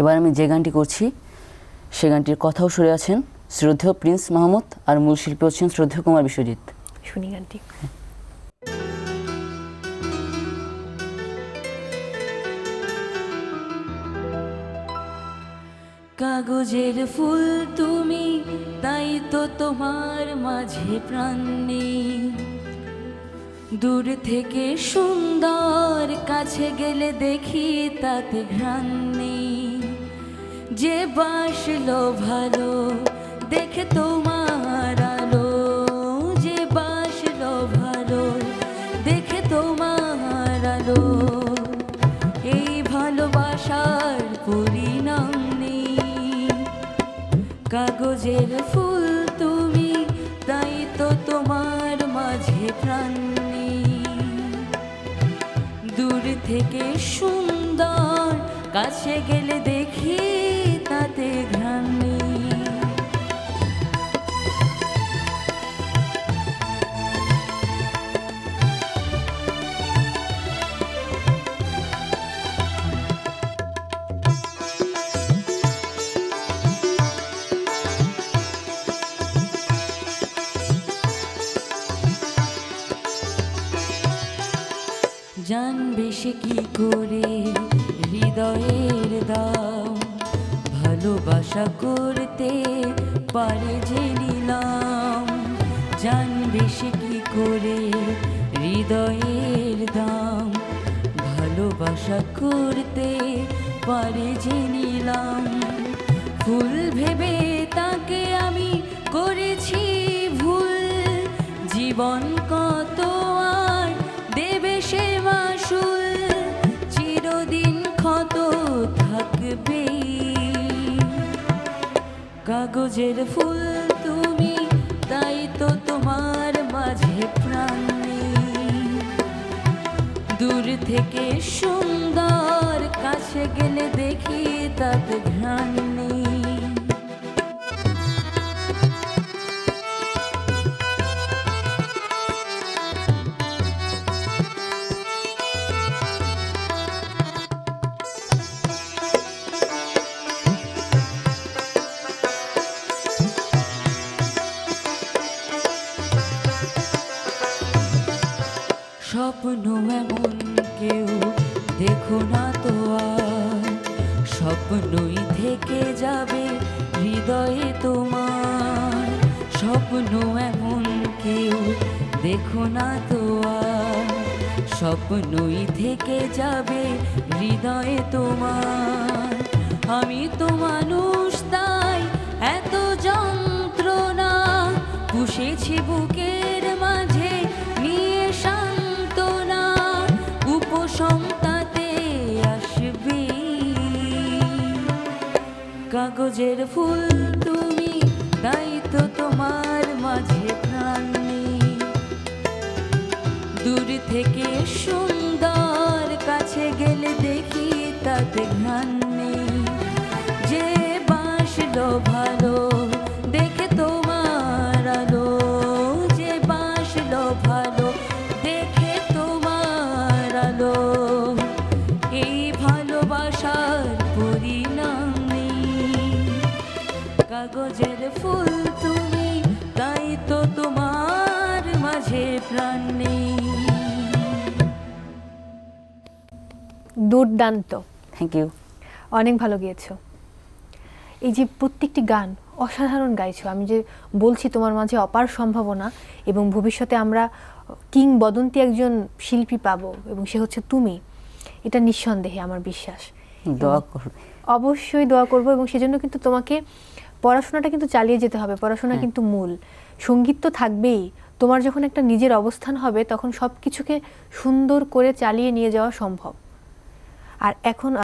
এবার আমি যে গানটি করছি সে গানটির কথাও সরে আছেন শ্রদ্ধেয় প্রিন্স মাহমুদ আর মূল শিল্পী হচ্ছেন শ্রদ্ধেয় কুমার বিশ্বজিৎ। শুনি গানটি। কাগজের ফুল তুমি তাই তো তোমার মাঝে প্রাণ নেই। দূর থেকে সুন্দর কাছে গেলে দেখি তাতে ঘ্রাণ নেই। যে বাসলো ভালো, দেখে তোমার আলো। যে বাসলো ভালো, দেখে তোমার আলো। এই ভালোবাসার পরিণাম নেই। কাগজের ফুল থেকে সুন্দর কাছে গেলে দেখি জানবে সে কি করে? হৃদয়ের দাম ভালোবাসা করতে পারে যে নিলাম। জানবে সে কি করে? হৃদয়ের দাম ভালোবাসা করতে পারে যে নিলাম। ফুল ভেবে তাকে আমি করেছি ভুল। জীবন কাগজের ফুল তুমি, তাই তো তোমার মাঝে প্রাণ। দূর থেকে সুন্দর, কাছে গেলে দেখি তাতে ঘ্রাণ। নেই স্বপ্ন এমন কেউ দেখো না তো আর। স্বপ্নই থেকে যাবে হৃদয়ে তোমার। স্বপ্ন এমন কেউ দেখো না তো আর। স্বপ্নই থেকে যাবে হৃদয়ে তোমার। আমি তো মানুষ তাই, এত যন্ত্রণা পুষেছি বুকের কাগজের ফুল তুমি, তাই তো তোমার মাঝে প্রাণ দূর থেকে সুন্দর কাছে গেলে দেখি তাতে ঘ্রাণ কাগজের ফুল তুমি তাই তো তোমার মাঝে প্রাণ নেই। দুর্দান্ত। থ্যাংক ইউ অনেক ভালো গিয়েছো। এই যে প্রত্যেকটি গান অসাধারণ গাইছো আমি যে বলছি তোমার মাঝে অপার সম্ভাবনা এবং ভবিষ্যতে আমরা কিংবদন্তি একজন শিল্পী পাবো এবং সে হচ্ছে তুমি এটা নিঃসন্দেহে আমার বিশ্বাস। দোয়া করবে অবশ্যই দোয়া করব এবং সেজন্য কিন্তু তোমাকে পড়াশোনাটা কিন্তু চালিয়ে যেতে হবে পড়াশোনা কিন্তু মূল। সংগীত তো থাকবেই। তোমার যখন একটা নিজের অবস্থান হবে তখন সব কিছুকে সুন্দর করে চালিয়ে নিয়ে যাওয়া সম্ভব। আর এখন